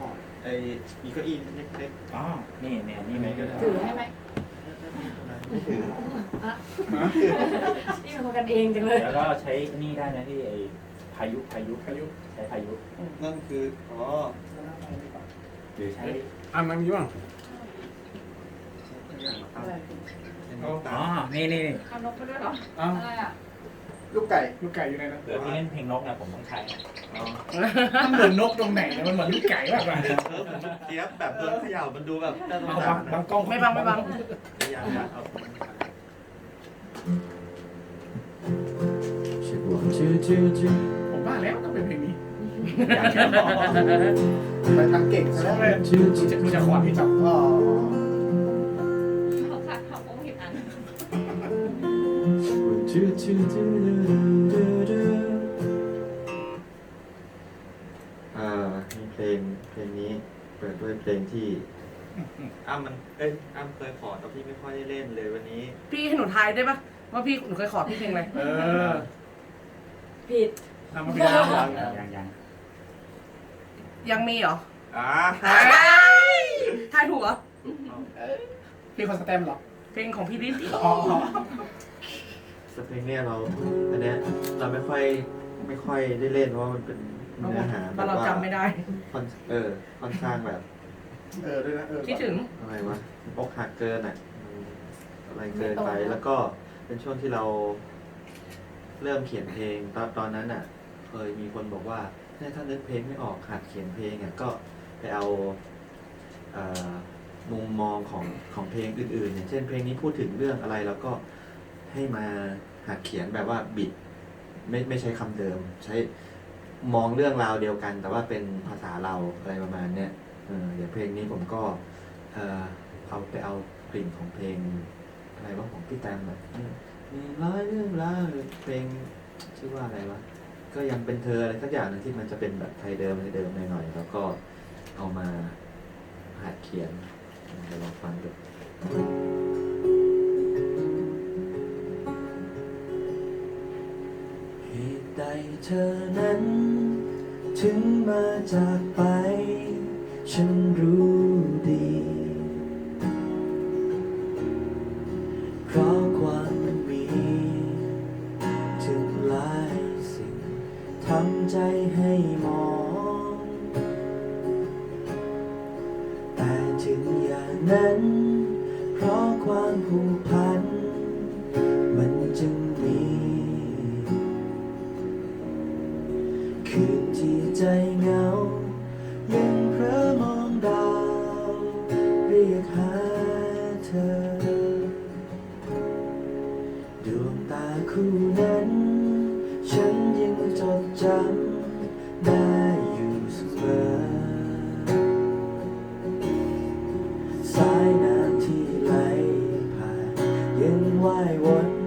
ก่อนไอ้มีเก้าอี้เล็กอ๋อ นี่เนี่ยนี่ไหมถือให้ไหมๆไม่ถือนี่เป็นคนกันเองจังเลย แล้วก็ใช้นี่ได้นะที่ไอ้พายุพายุพายุใช้พายุ นั่นคืออ๋อหรือใช้อะมันมีบ้างอ๋อนี่นี่นี่เอานกไปด้วยเหรอ อ้าวอะไรอะ ลูกไก่ลูกไก่อยู่ไหนนะเผื่อที่เล่นเพลงนกนะผมต้องใช้อ๋อมันเหมือนนกตรงไหนเนี่ยมันเหมือนลูกไก่มากกว่าเออผมเทียบแบบเพิ่มเขย่ามันดูแบบน่าสงเอาสาบัรงนะบังกล้องไม่บังไม่บังไม่อยากจะเอาผมว่าแล้วต้องเป็นเพลงนี้ไปทางเก่งซะแล้วเลยดูจากดูจากคอร์ดที่จับ อ๋อ อ่ามีเพลงเพลงนี้เปิดด้วยเพลงที่อ้ำมันเอ้ยอ้ำเคยขอแต่พี่ไม่ค่อยได้เล่นเลยวันนี้ พี่ให้หนูทายได้ปะว่าพี่หนูเคยขอพี่เพลงอะไรเออผิดทำมาเป็นแล้วยังยังยังยังมีเหรออ่าทายถูกเหรอเพลงคอนสแตมป์เหรอเพลงของพี่ลิซอ๋อ สเพลงเนี่ยเราอันเนี้ยเราไม่ค่อยไม่ค่อยได้เล่นเพราะว่ามันเป็นเนื้อหาเพราะเราจำไม่ได้ ค่อนเออค่อนข้างแบบเออด้วยนะเออคิดถึง อะไรวะอกหักเกินอะอืมอะไรเกินไปแล้วก็เป็นช่วงที่เรา เริ่มเขียนเพลงตอนตอนนั้นอะ เคยมีคนบอกว่าเนี่ยถ้านึกเพลงไม่ออกหัดเขียนเพลงอะก็ไปเอาเอ่อมุมมองของของเพลงอื่นๆอย่างเช่นเพลงนี้พูดถึงเรื่องอะไรแล้วก็ให้มา หัดเขียนแบบว่าบิดไม่ไม่ใช้คำเดิม ใช้มองเรื่องราวเดียวกัน แต่ว่าเป็นภาษาเราอะไรประมาณเนี้ยเอออย่างเพลงนี้ผมก็เออเอาไปเอากลิ่นของเพลง อะไรว่าของพี่แตมแบบมมีร้อยเรื่องราวเพลงชื่อว่าอะไรวะก็ยังเป็นเธออะไรสักอย่างหนึงที่มันจะเป็นแบบไทยเดิมไทยเดิมหน่อยๆแล้วก็ เธอนั้น ถึงมาจากไป ฉันรู้ดี เพราะความมี ถึงหลายสิ่งทำใจให้มอง แต่ถึงอย่างนั้น เพราะความผูกพัน ว่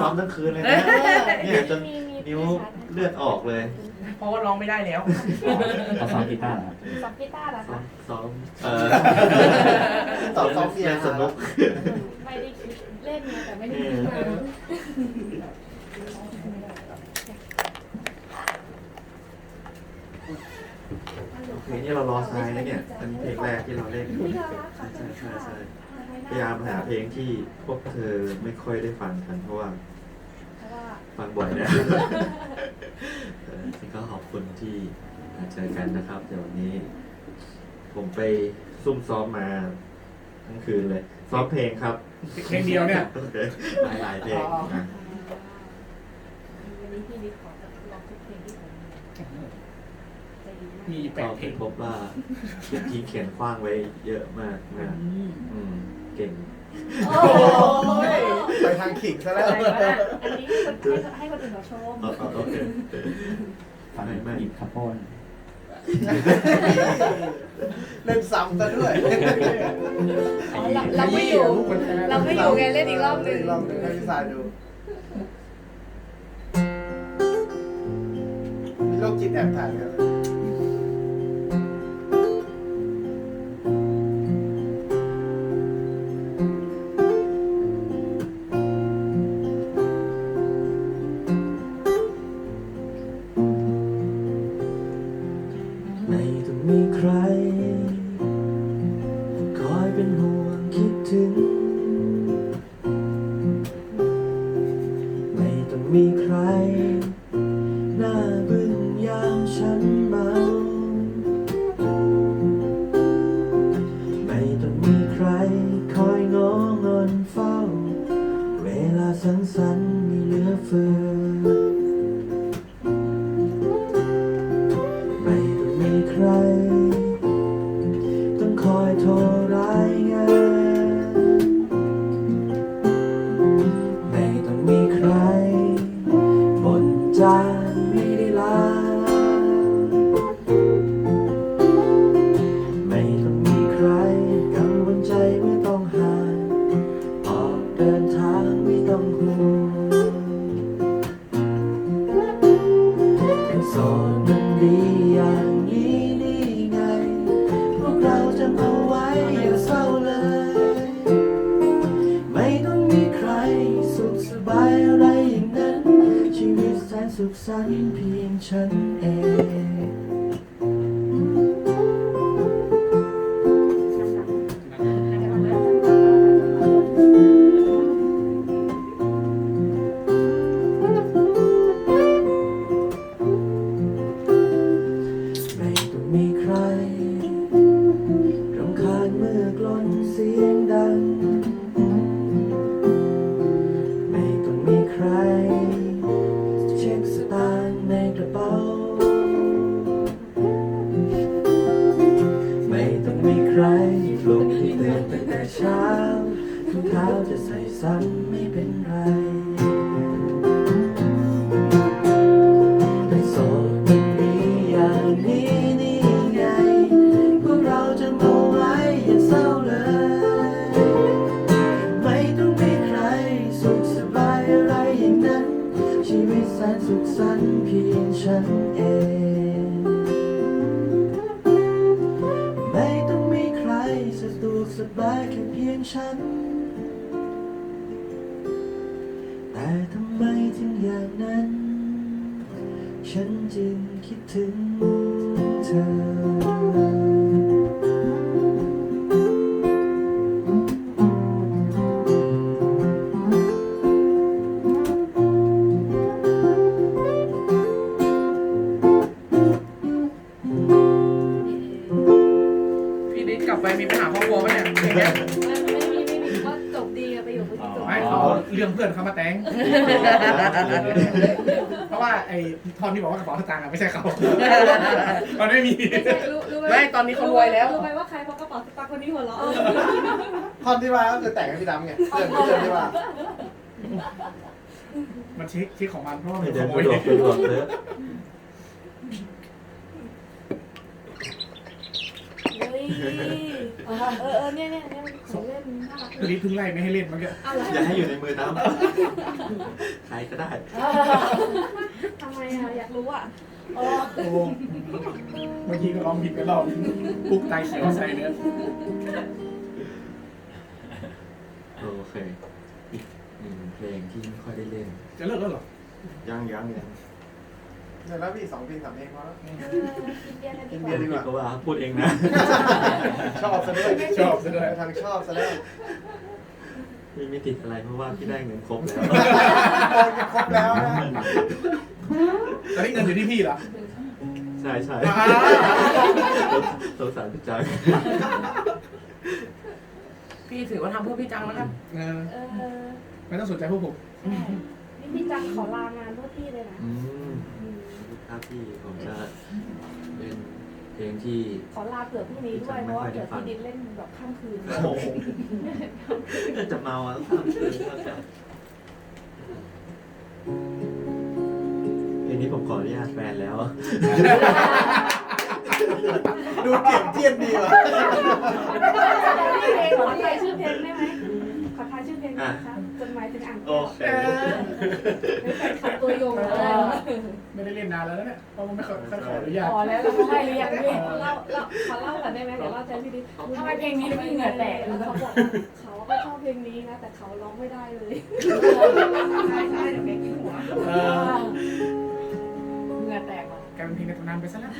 ซ้อมทั้งคืนเลยนะเนี่ยจนมีมีนิ้วเลือดออกเลยเพราะว่าร้องไม่ได้แล้วเขาซ้อมกีตาร์เหรอซอฟกีตาร์เหรอซ้อคะมซ้อมเออต่อซ้อมเพียเล่นสนุกไม่ได้คิดเล่นไงแต่ไม่ได้คิดมาโอเคนี่เรารอทรายแล้วเนี่ยอันนี้เพลงแรกที่เราเล่นพี่เรารักค่ะใช่ใช่ใช่ พยายามหาเพลงที่พวกเธอไม่ค่อยได้ฟังกันเพราะว่าเพราะว่าฟังบ่อยนะเออนี่ก็ขอบคุณที่มาเจอกันนะครับ เดี๋ยววันนี้ ผมไปซุ่มซ้อมมาทั้งคืนเลย ซ้อมเพลงครับเพลงเดียวเนี่ย หลายหลายๆเพลงนะวันนี้พี่วิทย์ขอจะลองทุกเพลงที่ผมมีจะดีมากมีแปก็ดเพลเห็งนพบว่าเมื่อกี้เขียนคว้างไว้เยอะมากนะอืม เก่ง โอ้ยไปทางขิงซะแล้วอะไรวะเนี่ยอันนี้ให้ให้คนอื่นเขาชม เอาเอาโอเค ฟังไม่ไม่หยิบข้าวโพดเล่นซ้ำซะด้วยอ๋อเราเราไม่อยู่เราไม่อยู่ไงเล่นอีกรอบหนึงเล่นอีกรอบหนึงให้พี่สายดูมีโรคจิตแอบถ่ายกันเลย ต้ สุขสันต์เพียงฉันเอง ฉัน แต่ทำไมถึงอย่างนั้น ฉันจึงคิดถึงเธอพี่ฤทธิ์กลับไปมีปัญหาครอบครัวปะเนี่ยอย่างเงี้ย เขาเอาเรื่องเพื่อนเขามาแต่งเพราะว่าไอ้ทอนที่บอกว่ากระเป๋าสตางค์อะไม่ใช่เขามันไม่มีไม่ใช่รู้รู้ไหมไม่ ตอนนี้เขารวยแล้ว รู้ไหมว่าใครเพราะกระเป๋าสตางค์คนนี้หัวเราะท่อนที่ว่าก็คือแต่งให้พี่ดำไงเพื่อนเพื่อนที่ว่า มันเช็คเช็คของมันเพราะว่ามัไม่นขเดินโมสะยดวกสะดวกเลยเฮ้ยเออเออเนี่ยเนี่ยเนี่ย มันของเล่นน่ารักตัวนี้เพิ่งไล่ไม่ให้เล่นมันก็เอาละอย่าให้อยู่ในมือน้ำใครก็ได้ ทำไมอะอยากรู้อะอ๋อโอ้เมื่อกี้ก็ร้องผิดไปรอบกุ๊กไตเขียวใส่เนื้อโอเคอีกหนึ่งเพลงที่ไม่ค่อยได้เล่น จะเลิกแล้วเหรอ ยังยังยัง เดี๋ยวแล้วพี่สองเพลงสามเพลงพอแล้วกินเบียร์กันดีกินกเบียร์ดีกว่าว่าก็ว่าพูดเองนะ ชอบซะด้วยชอบซะด้วย ทางชอบซะแล้วพี่ไม่ติดอะไรเพราะว่าพี่ได้เงินครบแล้ว โอนกันครบแล้วนะตอนนี้เงินอยู่ที่พี่เหรอใช่ใช่อ่าสงสารพี่จังพี่ถือว่าทำเพื่อพี่จังแล้วกันเออเออไม่ต้องสนใจพวกผม ใช่นี่พี่จังขอลางานเพื่อพี่เลยนะ อืม อืมถ้าพี่ผมจะเล่นเพลงที่ ขอลาเผื่อพรุ่งนี้ด้วยเพราะว่าเดี๋ยวพี่ดินเล่นแบบข้ามคืน โอ้โห จะเมาอะต้องทำคืนก็จะเพลงนี้ผมขออนุญาตแฟนแล้ว ดูเก็บเทียนดีว่ะขอทายชื่อเพลงได้ไหมขอทายชื่อเพลงได้ไหมคะ จดหมายถึงอ่างโอแก้วเคเป็นแฟนคลับตัวยงเลยไม่ได้เล่นนานแล้วนะเนี่ยเพราะว่าไม่ขอไม่ขออนุญาต พอแล้วเราให้หรือยังพี่เล่าเล่าขอเล่าก่อนได้ไหมเดี๋ยวเล่าแทนพี่ดิทำไมเพลงนี้พี่เหงื่อแตกเขาบอกว่าเขาก็ชอบเพลงนี้นะแต่เขาร้องไม่ได้เลย ใช่ใช่เดี๋ยวแกกินหัว เออเหงื่อแตกว่ะ กลายเป็นเพลงในตำนานไปซะแล้ว